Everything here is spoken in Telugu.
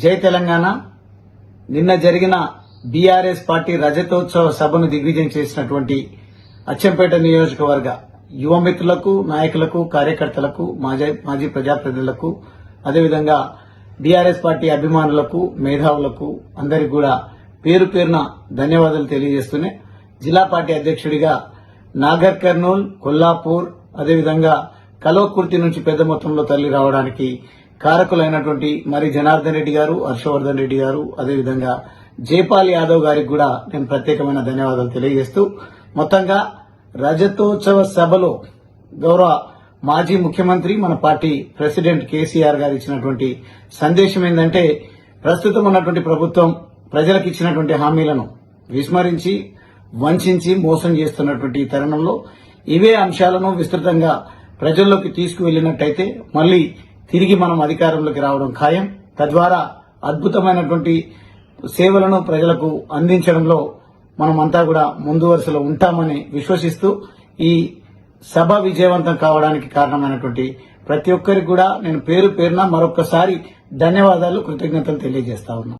జై తెలంగాణ. నిన్న జరిగిన బీఆర్ఎస్ పార్టీ రజతోత్సవ సభను దిగ్విజయం చేసినటువంటి అచ్చంపేట నియోజకవర్గ యువమిత్రులకు నాయకులకు కార్యకర్తలకు మాజీ మాజీ ప్రజాప్రతినిధులకు అదేవిధంగా బీఆర్ఎస్ పార్టీ అభిమానులకు మేధావులకు అందరికి కూడా పేరు పేరున ధన్యవాదాలు తెలియజేస్తూనే జిల్లా పార్టీ అధ్యక్షుడిగా నాగర్ కర్నూల్ కొల్లాపూర్ అదేవిధంగా కలోకుర్తి నుంచి పెద్ద మొత్తంలో తల్లి రావడానికి కారకులైనటువంటి మరి జనార్దన్ రెడ్డి గారు హర్షవర్ధన్ రెడ్డి గారు అదేవిధంగా జైపాల్ యాదవ్ గారికి కూడా నేను ప్రత్యేకమైన ధన్యవాదాలు తెలియజేస్తూ మొత్తంగా రజతోత్సవ సభలో గౌరవ మాజీ ముఖ్యమంత్రి మన పార్టీ ప్రెసిడెంట్ కేసీఆర్ గారు ఇచ్చినటువంటి సందేశం ఏంటంటే ప్రస్తుతం ఉన్నటువంటి ప్రభుత్వం ప్రజలకు ఇచ్చినటువంటి హామీలను విస్మరించి వంచి మోసం చేస్తున్నటువంటి తరుణంలో ఇవే అంశాలను విస్తృతంగా ప్రజల్లోకి తీసుకువెళ్ళినట్టయితే మళ్ళీ తిరిగి మనం అధికారంలోకి రావడం ఖాయం. తద్వారా అద్భుతమైనటువంటి సేవలను ప్రజలకు అందించడంలో మనమంతా కూడా ముందు వరుసలో ఉంటామని విశ్వసిస్తూ ఈ సభ విజయవంతం కావడానికి కారణమైనటువంటి ప్రతి ఒక్కరికి కూడా నేను పేరు పేరున మరొకసారి ధన్యవాదాలు కృతజ్ఞతలు తెలియజేస్తా ఉన్నా